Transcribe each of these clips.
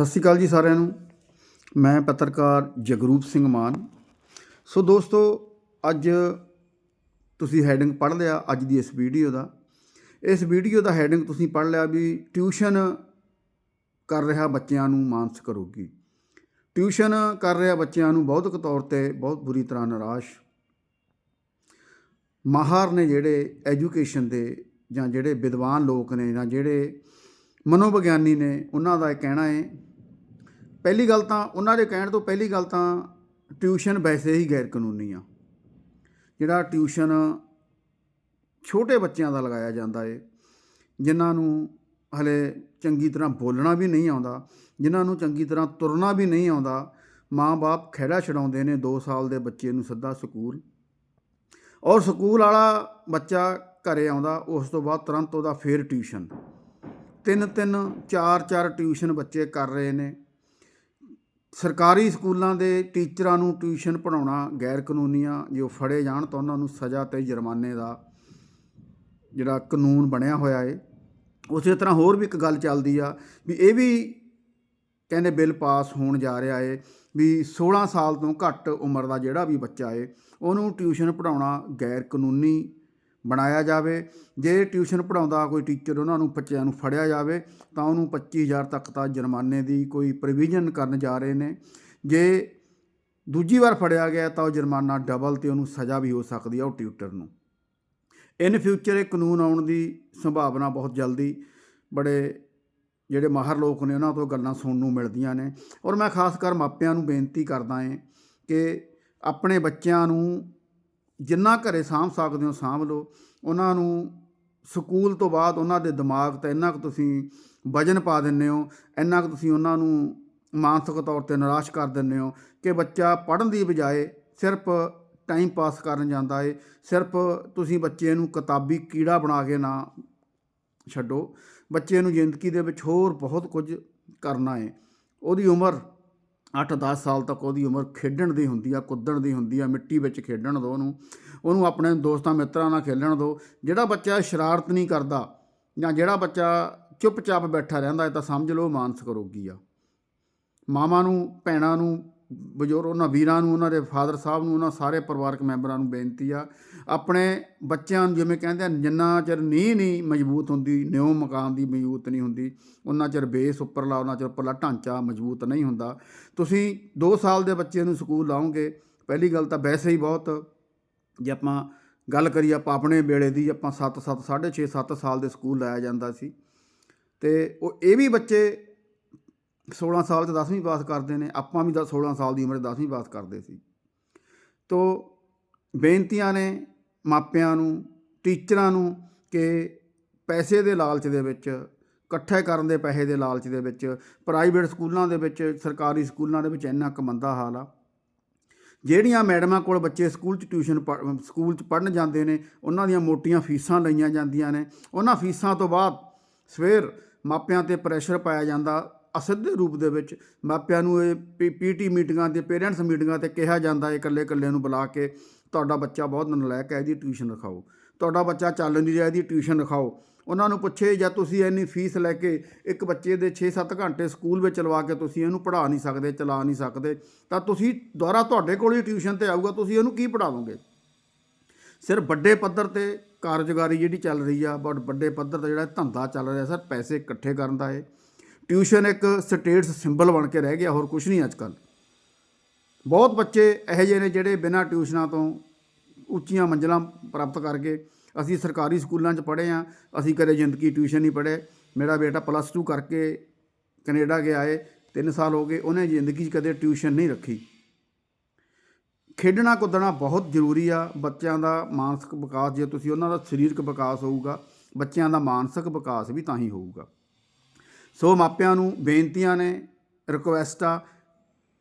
ਸਤਿ ਸ਼੍ਰੀ ਅਕਾਲ ਜੀ ਸਾਰਿਆਂ ਨੂੰ। ਮੈਂ ਪੱਤਰਕਾਰ ਜਗਰੂਪ ਸਿੰਘ ਮਾਨ। ਸੋ ਦੋਸਤੋ, ਅੱਜ ਤੁਸੀਂ ਹੈਡਿੰਗ ਪੜ੍ਹ ਲਿਆ ਅੱਜ ਦੀ ਇਸ ਵੀਡੀਓ ਦਾ। ਇਸ ਵੀਡੀਓ ਦਾ ਹੈਡਿੰਗ ਤੁਸੀਂ ਪੜ੍ਹ ਲਿਆ ਵੀ ਟਿਊਸ਼ਨ ਕਰ ਰਿਹਾ ਬੱਚਿਆਂ ਨੂੰ ਮਾਨਸਿਕ ਰੋਗੀ ਟਿਊਸ਼ਨ ਕਰ ਰਿਹਾ ਬੱਚਿਆਂ ਨੂੰ ਬੌਧਿਕ ਤੌਰ ਤੇ ਬਹੁਤ ਬੁਰੀ ਤਰ੍ਹਾਂ ਨਿਰਾਸ਼। ਮਾਹਰ ਨੇ ਜਿਹੜੇ ਐਜੂਕੇਸ਼ਨ ਦੇ ਜਾਂ ਜਿਹੜੇ ਵਿਦਵਾਨ ਲੋਕ ਨੇ ਜਾਂ ਜਿਹੜੇ ਮਨੋਵਿਗਿਆਨੀ ਨੇ, ਉਹਨਾਂ ਦਾ ਇਹ ਕਹਿਣਾ ਹੈ ਪਹਿਲੀ ਗੱਲ ਤਾਂ ਉਹਨਾਂ ਦੇ ਕਹਿਣ ਤੋਂ ਪਹਿਲੀ ਗੱਲ ਤਾਂ ਟਿਊਸ਼ਨ ਵੈਸੇ ਹੀ ਗੈਰ ਕਾਨੂੰਨੀ ਆ। ਜਿਹੜਾ ਟਿਊਸ਼ਨ ਛੋਟੇ ਬੱਚਿਆਂ ਦਾ ਲਗਾਇਆ ਜਾਂਦਾ ਏ, ਜਿਨ੍ਹਾਂ ਨੂੰ ਹਲੇ ਚੰਗੀ ਤਰ੍ਹਾਂ ਬੋਲਣਾ ਵੀ ਨਹੀਂ ਆਉਂਦਾ, ਜਿਨ੍ਹਾਂ ਨੂੰ ਚੰਗੀ ਤਰ੍ਹਾਂ ਤੁਰਨਾ ਵੀ ਨਹੀਂ ਆਉਂਦਾ ਮਾਂ-ਬਾਪ ਖਹਿੜਾ ਛਡਾਉਂਦੇ ਨੇ 2 ਸਾਲ ਦੇ ਬੱਚੇ ਨੂੰ ਸੱਦਾ ਸਕੂਲ। ਔਰ ਸਕੂਲ ਵਾਲਾ ਬੱਚਾ ਘਰੇ ਆਉਂਦਾ, ਉਸ ਤੋਂ ਬਾਅਦ ਤੁਰੰਤ ਉਹਦਾ ਫੇਰ ਟਿਊਸ਼ਨ। ਤਿੰਨ ਤਿੰਨ, ਚਾਰ ਚਾਰ ਟਿਊਸ਼ਨ ਬੱਚੇ ਕਰ ਰਹੇ ਨੇ। ਸਰਕਾਰੀ ਸਕੂਲਾਂ ਦੇ ਟੀਚਰਾਂ ਨੂੰ ਟਿਊਸ਼ਨ ਪੜਾਉਣਾ ਗੈਰ ਕਾਨੂੰਨੀ ਆ ਜੇ ਉਹ ਫੜੇ ਜਾਣ ਤਾਂ ਉਹਨਾਂ ਨੂੰ ਸਜ਼ਾ ਤੇ ਜੁਰਮਾਨੇ ਦਾ ਜਿਹੜਾ ਕਾਨੂੰਨ ਬਣਿਆ ਹੋਇਆ ਏ। ਉਸੇ ਤਰ੍ਹਾਂ ਹੋਰ ਵੀ ਇੱਕ ਗੱਲ ਚੱਲਦੀ ਆ ਵੀ ਇਹ ਵੀ ਕਹਿੰਦੇ ਬਿੱਲ ਪਾਸ ਹੋਣ ਜਾ ਰਿਹਾ ਏ ਵੀ 16 ਸਾਲ ਤੋਂ ਘੱਟ ਉਮਰ ਦਾ ਜਿਹੜਾ ਵੀ ਬੱਚਾ ਏ, ਉਹਨੂੰ ਟਿਊਸ਼ਨ ਪੜਾਉਣਾ ਗੈਰ ਕਾਨੂੰਨੀ ਬਣਾਇਆ ਜਾਵੇ। ਜੇ ਟਿਊਸ਼ਨ ਪੜਾਉਂਦਾ ਕੋਈ ਟੀਚਰ ਉਹਨਾਂ ਨੂੰ ਬੱਚਿਆਂ ਨੂੰ ਫੜਿਆ ਜਾਵੇ, ਤਾਂ ਉਹਨੂੰ 25000 ਤੱਕ ਤਾਂ ਜੁਰਮਾਨੇ ਦੀ ਕੋਈ ਪ੍ਰੋਵੀਜ਼ਨ ਕਰਨ ਜਾ ਰਹੇ ਨੇ। ਜੇ ਦੂਜੀ ਵਾਰ ਫੜਿਆ ਗਿਆ ਤਾਂ ਉਹ ਜੁਰਮਾਨਾ ਡਬਲ ਤੇ ਉਹਨੂੰ ਸਜ਼ਾ ਵੀ ਹੋ ਸਕਦੀ ਆ ਉਹ ਟਿਊਟਰ ਨੂੰ। ਇਨ ਫਿਊਚਰ ਇਹ ਕਾਨੂੰਨ ਆਉਣ ਦੀ ਸੰਭਾਵਨਾ ਬਹੁਤ ਜਲਦੀ ਬੜੇ ਜਿਹੜੇ ਮਾਹਰ ਲੋਕ ਨੇ ਉਹਨਾਂ ਤੋਂ ਗੱਲਾਂ ਸੁਣਨ ਨੂੰ ਮਿਲਦੀਆਂ ਨੇ। ਔਰ ਮੈਂ ਖਾਸ ਕਰ ਮਾਪਿਆਂ ਨੂੰ ਬੇਨਤੀ ਕਰਦਾ ਏ ਕਿ ਆਪਣੇ ਬੱਚਿਆਂ ਨੂੰ ਜਿੰਨਾ ਘਰੇ ਸਾਂਭ ਸਕਦੇ ਹੋ, ਸਾਂਭ ਲਓ। ਉਹਨਾਂ ਨੂੰ ਸਕੂਲ ਤੋਂ ਬਾਅਦ ਉਹਨਾਂ ਦੇ ਦਿਮਾਗ ਤੇ ਇੰਨਾ ਕੁ ਤੁਸੀਂ ਵਜਨ ਪਾ ਦਿੰਦੇ ਹੋ, ਇੰਨਾ ਕੁ ਤੁਸੀਂ ਉਹਨਾਂ ਨੂੰ ਮਾਨਸਿਕ ਤੌਰ ਤੇ ਨਿਰਾਸ਼ ਕਰ ਦਿੰਦੇ ਹੋ ਕਿ ਬੱਚਾ ਪੜ੍ਹਨ ਦੀ ਬਜਾਏ ਸਿਰਫ ਟਾਈਮ ਪਾਸ ਕਰਨ ਜਾਂਦਾ ਏ, ਸਿਰਫ ਤੁਸੀਂ ਬੱਚੇ ਨੂੰ ਕਿਤਾਬੀ ਕੀੜਾ ਬਣਾ ਕੇ ਨਾ ਛੱਡੋ। ਬੱਚੇ ਨੂੰ ਜ਼ਿੰਦਗੀ ਦੇ ਵਿੱਚ ਹੋਰ ਬਹੁਤ ਕੁਝ ਕਰਨਾ ਏ। ਉਹਦੀ ਉਮਰ 8-10 ਸਾਲ ਤੱਕ ਉਹਦੀ ਉਮਰ ਖੇਡਣ ਦੀ ਹੁੰਦੀ ਆ, ਕੁੱਦਣ ਦੀ ਹੁੰਦੀ ਆ, ਮਿੱਟੀ ਵਿੱਚ ਖੇਡਣ ਦਿਓ ਉਹਨੂੰ। ਉਹਨੂੰ ਆਪਣੇ ਦੋਸਤਾਂ ਮਿੱਤਰਾਂ ਨਾਲ ਖੇਡਣ ਦਿਓ ਜਿਹੜਾ ਬੱਚਾ ਸ਼ਰਾਰਤ ਨਹੀਂ ਕਰਦਾ ਜਾਂ ਜਿਹੜਾ ਬੱਚਾ ਚੁੱਪਚਾਪ ਬੈਠਾ ਰਹਿੰਦਾ ਹੈ ਤਾਂ ਸਮਝ ਲਓ ਮਾਨਸਿਕ ਰੋਗੀ ਆ। ਮਾਵਾਂ ਨੂੰ, ਭੈਣਾਂ ਨੂੰ ਬਜ਼ੁਰਗ ਉਹਨਾਂ ਵੀਰਾਂ ਨੂੰ, ਉਹਨਾਂ ਦੇ ਫਾਦਰ ਸਾਹਿਬ ਨੂੰ, ਉਹਨਾਂ ਸਾਰੇ ਪਰਿਵਾਰਕ ਮੈਂਬਰਾਂ ਨੂੰ ਬੇਨਤੀ ਆ। ਆਪਣੇ ਬੱਚਿਆਂ ਨੂੰ ਜਿਵੇਂ ਕਹਿੰਦੇ ਆ, ਜਿੰਨਾ ਚਿਰ ਨੀਂਹ ਨਹੀਂ ਮਜ਼ਬੂਤ ਹੁੰਦੀ, ਨਿਉ ਮਕਾਨ ਦੀ ਮਜ਼ਬੂਤ ਨਹੀਂ ਹੁੰਦੀ, ਉਹਨਾਂ ਚਿਰ ਬੇਸ ਉੱਪਰਲਾ ਉਹਨਾਂ ਚਿਰ ਉੱਪਰਲਾ ਢਾਂਚਾ ਮਜ਼ਬੂਤ ਨਹੀਂ ਹੁੰਦਾ। ਤੁਸੀਂ 2 ਸਾਲ ਦੇ ਬੱਚੇ ਨੂੰ ਸਕੂਲ ਲਾਓਗੇ, ਪਹਿਲੀ ਗੱਲ ਤਾਂ ਵੈਸੇ ਹੀ ਬਹੁਤ, ਜੇ ਆਪਾਂ ਗੱਲ ਕਰੀਏ ਆਪਾਂ ਆਪਣੇ ਵੇਲੇ ਦੀ, ਆਪਾਂ 7 7 6.5 7 ਸਾਲ ਦੇ ਸਕੂਲ ਲਾਇਆ ਜਾਂਦਾ ਸੀ। ਤੇ ਉਹ ਇਹ ਵੀ ਬੱਚੇ 16 ਸਾਲ 'ਚ 10ਵੀਂ ਪਾਸ ਕਰਦੇ ਨੇ, ਆਪਾਂ ਵੀ ਤਾਂ 16 ਸਾਲ ਦੀ ਉਮਰ 10ਵੀਂ ਪਾਸ ਕਰਦੇ ਸੀ। ਤੋ ਬੇਨਤੀਆਂ ਨੇ ਮਾਪਿਆਂ ਨੂੰ, ਟੀਚਰਾਂ ਨੂੰ ਕਿ ਪੈਸੇ ਦੇ ਲਾਲਚ ਦੇ ਵਿੱਚ, ਇਕੱਠੇ ਕਰਨ ਦੇ ਪੈਸੇ ਦੇ ਲਾਲਚ ਦੇ ਵਿੱਚ, ਪ੍ਰਾਈਵੇਟ ਸਕੂਲਾਂ ਦੇ ਵਿੱਚ, ਸਰਕਾਰੀ ਸਕੂਲਾਂ ਦੇ ਵਿੱਚ ਇੰਨਾ ਕੁ ਮੰਦਾ ਹਾਲ ਆ। ਜਿਹੜੀਆਂ ਮੈਡਮਾਂ ਕੋਲ ਬੱਚੇ ਸਕੂਲ 'ਚ ਟਿਊਸ਼ਨ ਸਕੂਲ 'ਚ ਪੜ੍ਹਨ ਜਾਂਦੇ ਨੇ, ਉਹਨਾਂ ਦੀਆਂ ਮੋਟੀਆਂ ਫੀਸਾਂ ਲਈਆਂ ਜਾਂਦੀਆਂ ਨੇ। ਉਹਨਾਂ ਫੀਸਾਂ ਤੋਂ ਬਾਅਦ ਸਵੇਰ ਮਾਪਿਆਂ ਤੇ ਪ੍ਰੈਸ਼ਰ ਪਾਇਆ ਜਾਂਦਾ ਅਸਿੱਧੇ ਰੂਪ ਦੇ ਵਿੱਚ ਮਾਪਿਆਂ ਨੂੰ ਇਹ ਪੀਟੀ ਮੀਟਿੰਗਾਂ ਤੇ, ਪੇਰੈਂਟਸ ਮੀਟਿੰਗਾਂ ਤੇ ਕਿਹਾ ਜਾਂਦਾ ਹੈ ਇਕੱਲੇ ਇਕੱਲੇ ਨੂੰ ਬੁਲਾ ਕੇ ਤੁਹਾਡਾ ਬੱਚਾ ਬਹੁਤ ਨਲਾਇਕ ਹੈ, ਇਹਦੀ ਟਿਊਸ਼ਨ ਰਖਾਓ। ਤੁਹਾਡਾ ਬੱਚਾ ਚੱਲ ਨਹੀਂ ਰਿਹਾ, ਇਹਦੀ ਟਿਊਸ਼ਨ ਰਖਾਓ। ਉਹਨਾਂ ਨੂੰ ਪੁੱਛੇ ਜਾਂ ਤੁਸੀਂ ਇੰਨੀ ਫੀਸ ਲੈ ਕੇ ਇੱਕ ਬੱਚੇ ਦੇ 6-7 ਘੰਟੇ ਸਕੂਲ ਵਿੱਚ ਲਵਾ ਕੇ ਤੁਸੀਂ ਇਹਨੂੰ ਪੜ੍ਹਾ ਨਹੀਂ ਸਕਦੇ, ਚਲਾ ਨਹੀਂ ਸਕਦੇ, ਤਾਂ ਤੁਸੀਂ ਦੁਬਾਰਾ ਤੁਹਾਡੇ ਕੋਲ ਹੀ ਟਿਊਸ਼ਨ ਤੇ ਆਊਗਾ, ਤੁਸੀਂ ਇਹਨੂੰ ਕੀ ਪੜ੍ਹਾਵੋਗੇ? ਸਿਰ ਵੱਡੇ ਪੱਧਰ ਤੇ ਕਾਰਜਕਾਰੀ ਜਿਹੜੀ ਚੱਲ ਰਹੀ ਆ ਬਹੁਤ ਵੱਡੇ ਪੱਧਰ ਤੇ ਜਿਹੜਾ ਧੰਦਾ ਚੱਲ ਰਿਹਾ, ਸਰ, ਪੈਸੇ ਇਕੱਠੇ ਕਰਨ ਦਾ ਇਹ। ਟਿਊਸ਼ਨ ਇੱਕ ਸਟੇਟਸ ਸਿੰਬਲ ਬਣ ਕੇ ਰਹਿ ਗਿਆ, ਹੋਰ ਕੁਝ ਨਹੀਂ ਅੱਜ ਅੱਜਕੱਲ ਬਹੁਤ ਬੱਚੇ ਇਹੋ ਜਿਹੇ ਨੇ ਜਿਹੜੇ ਬਿਨਾਂ ਟਿਊਸ਼ਨਾਂ ਤੋਂ ਉੱਚੀਆਂ ਮੰਜ਼ਲਾਂ ਪ੍ਰਾਪਤ ਕਰਕੇ ਅਸੀਂ ਸਰਕਾਰੀ ਸਕੂਲਾਂ 'ਚ ਪੜ੍ਹੇ ਆ ਅਸੀਂ ਕਦੇ ਜ਼ਿੰਦਗੀ ਟਿਊਸ਼ਨ ਨਹੀਂ ਪੜ੍ਹੇ। ਮੇਰਾ ਬੇਟਾ ਪਲੱਸ 2 ਕਰਕੇ ਕੈਨੇਡਾ ਗਿਆ ਏ 3 ਸਾਲ ਹੋ ਗਏ, ਉਹਨੇ ਜ਼ਿੰਦਗੀ 'ਚ ਕਦੇ ਟਿਊਸ਼ਨ ਨਹੀਂ ਰੱਖੀ। ਖੇਡਣਾ ਕੁੱਦਣਾ ਬਹੁਤ ਜ਼ਰੂਰੀ ਆ, ਬੱਚਿਆਂ ਦਾ ਮਾਨਸਿਕ ਵਿਕਾਸ, ਜੇ ਤੁਸੀਂ ਉਹਨਾਂ ਦਾ ਸਰੀਰਕ ਵਿਕਾਸ ਹੋਊਗਾ, ਬੱਚਿਆਂ ਦਾ ਮਾਨਸਿਕ ਵਿਕਾਸ ਵੀ ਤਾਂ ਹੀ ਹੋਊਗਾ। ਸੋ ਮਾਪਿਆਂ ਨੂੰ ਬੇਨਤੀਆਂ ਨੇ, ਰਿਕੁਐਸਟ ਆ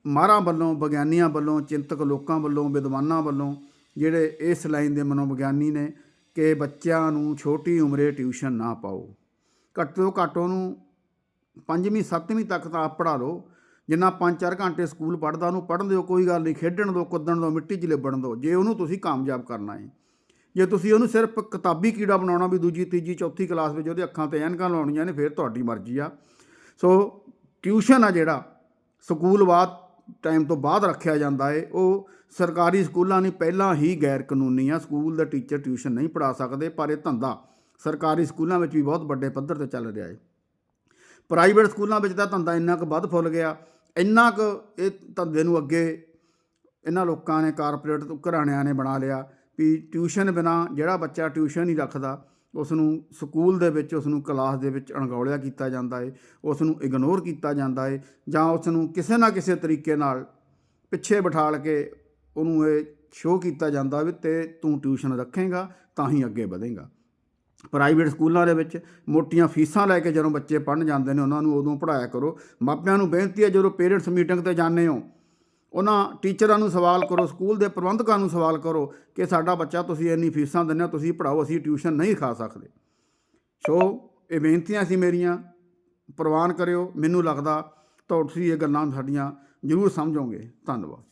ਮਾਹਰਾਂ ਵੱਲੋਂ, ਵਿਗਿਆਨੀਆਂ ਵੱਲੋਂ, ਚਿੰਤਕ ਲੋਕਾਂ ਵੱਲੋਂ, ਵਿਦਵਾਨਾਂ ਵੱਲੋਂ, ਜਿਹੜੇ ਇਸ ਲਾਈਨ ਦੇ ਮਨੋਵਿਗਿਆਨੀ ਨੇ ਕਿ ਬੱਚਿਆਂ ਨੂੰ ਛੋਟੀ ਉਮਰੇ ਟਿਊਸ਼ਨ ਨਾ ਪਾਓ। ਘੱਟ ਤੋਂ ਘੱਟ ਉਹਨੂੰ ਪੰਜਵੀਂ, ਸੱਤਵੀਂ ਤੱਕ ਤਾਂ ਆਪ ਪੜ੍ਹਾ ਲਓ। ਜਿੰਨਾ 5-4 ਘੰਟੇ ਸਕੂਲ ਪੜ੍ਹਦਾ, ਉਹਨੂੰ ਪੜ੍ਹਨ ਦਿਓ, ਕੋਈ ਗੱਲ ਨਹੀਂ, ਖੇਡਣ ਦਿਓ ਕੁੱਦਣ ਦਿਓ ਮਿੱਟੀ 'ਚ ਲਿਬੜਨ ਦਿਓ ਜੇ ਉਹਨੂੰ ਤੁਸੀਂ ਕਾਮਯਾਬ ਕਰਨਾ ਹੈ ਜੇ ਤੁਸੀਂ ਉਹਨੂੰ ਸਿਰਫ ਕਿਤਾਬੀ ਕੀੜਾ ਬਣਾਉਣਾ ਵੀ ਦੂਜੀ, ਤੀਜੀ, ਚੌਥੀ ਕਲਾਸ ਵਿੱਚ ਉਹਦੇ ਅੱਖਾਂ ਤੇ ਐਨਕਾਂ ਲਾਉਣੀਆਂ ਨੇ, ਫਿਰ ਤੁਹਾਡੀ ਮਰਜ਼ੀ ਆ। ਸੋ ਟਿਊਸ਼ਨ ਆ ਜਿਹੜਾ, ਸਕੂਲ ਬਾਅਦ ਟਾਈਮ ਤੋਂ ਬਾਅਦ ਰੱਖਿਆ ਜਾਂਦਾ ਏ। ਉਹ ਸਰਕਾਰੀ ਸਕੂਲਾਂ ਨੇ ਪਹਿਲਾਂ ਹੀ ਗੈਰ ਕਾਨੂੰਨੀ ਆ। ਸਕੂਲ ਦਾ ਟੀਚਰ ਟਿਊਸ਼ਨ ਨਹੀਂ ਪੜ੍ਹਾ ਸਕਦੇ, ਪਰ ਇਹ ਧੰਦਾ ਸਰਕਾਰੀ ਸਕੂਲਾਂ ਵਿੱਚ ਵੀ ਬਹੁਤ ਵੱਡੇ ਪੱਧਰ ਤੇ ਚੱਲ ਰਿਹਾ ਏ। ਪ੍ਰਾਈਵੇਟ ਸਕੂਲਾਂ ਵਿੱਚ ਤਾਂ ਧੰਦਾ ਇੰਨਾ ਕੁ ਵੱਧ ਫੁੱਲ ਗਿਆ। ਇੰਨਾ ਕੁ ਇਹ ਧੰਦੇ ਨੂੰ ਅੱਗੇ ਇਹਨਾਂ ਲੋਕਾਂ ਨੇ ਕਾਰਪੋਰੇਟ ਘਰਾਣਿਆਂ ਨੇ ਬਣਾ ਲਿਆ। ਵੀ ਟਿਊਸ਼ਨ ਬਿਨਾ ਜਿਹੜਾ ਬੱਚਾ ਟਿਊਸ਼ਨ ਹੀ ਰੱਖਦਾ ਉਸ ਨੂੰ ਸਕੂਲ ਦੇ ਵਿੱਚ ਉਸ ਨੂੰ ਕਲਾਸ ਦੇ ਵਿੱਚ ਅਣਗੌਲਿਆ ਕੀਤਾ ਜਾਂਦਾ ਏ ਉਸ ਨੂੰ ਇਗਨੋਰ ਕੀਤਾ ਜਾਂਦਾ ਏ, ਜਾਂ ਉਸ ਨੂੰ ਕਿਸੇ ਨਾ ਕਿਸੇ ਤਰੀਕੇ ਨਾਲ ਪਿੱਛੇ ਬਿਠਾਲ ਕੇ ਉਹਨੂੰ ਇਹ ਸ਼ੋਅ ਕੀਤਾ ਜਾਂਦਾ ਵੀ ਤੇ ਤੂੰ ਟਿਊਸ਼ਨ ਰੱਖੇਗਾ, ਤਾਂ ਹੀ ਅੱਗੇ ਵਧੇਗਾ। ਪ੍ਰਾਈਵੇਟ ਸਕੂਲਾਂ ਦੇ ਵਿੱਚ ਮੋਟੀਆਂ ਫੀਸਾਂ ਲੈ ਕੇ ਜਦੋਂ ਬੱਚੇ ਪੜ੍ਹਨ ਜਾਂਦੇ ਨੇ, ਉਹਨਾਂ ਨੂੰ ਉਦੋਂ ਪੜ੍ਹਾਇਆ ਕਰੋ। ਮਾਪਿਆਂ ਨੂੰ ਬੇਨਤੀ ਹੈ, ਜਦੋਂ ਪੇਰੈਂਟਸ ਮੀਟਿੰਗ ਤੇ ਜਾਂਦੇ ਹੋ ਉਹਨਾਂ ਟੀਚਰਾਂ ਨੂੰ ਸਵਾਲ ਕਰੋ, ਸਕੂਲ ਦੇ ਪ੍ਰਬੰਧਕਾਂ ਨੂੰ ਸਵਾਲ ਕਰੋ ਕਿ ਸਾਡਾ ਬੱਚਾ ਤੁਸੀਂ ਇੰਨੀ ਫੀਸਾਂ ਦਿੰਦੇ ਹੋ, ਤੁਸੀਂ ਪੜਾਓ ਅਸੀਂ ਟਿਊਸ਼ਨ ਨਹੀਂ ਖਾ ਸਕਦੇ। ਸੋ ਇਹ ਬੇਨਤੀਆਂ ਸੀ ਮੇਰੀਆਂ, ਪ੍ਰਵਾਨ ਕਰਿਓ, ਮੈਨੂੰ ਲੱਗਦਾ ਤੁਸੀਂ ਇਹ ਗੱਲਾਂ ਸਾਡੀਆਂ ਜ਼ਰੂਰ ਸਮਝੋਗੇ ਧੰਨਵਾਦ।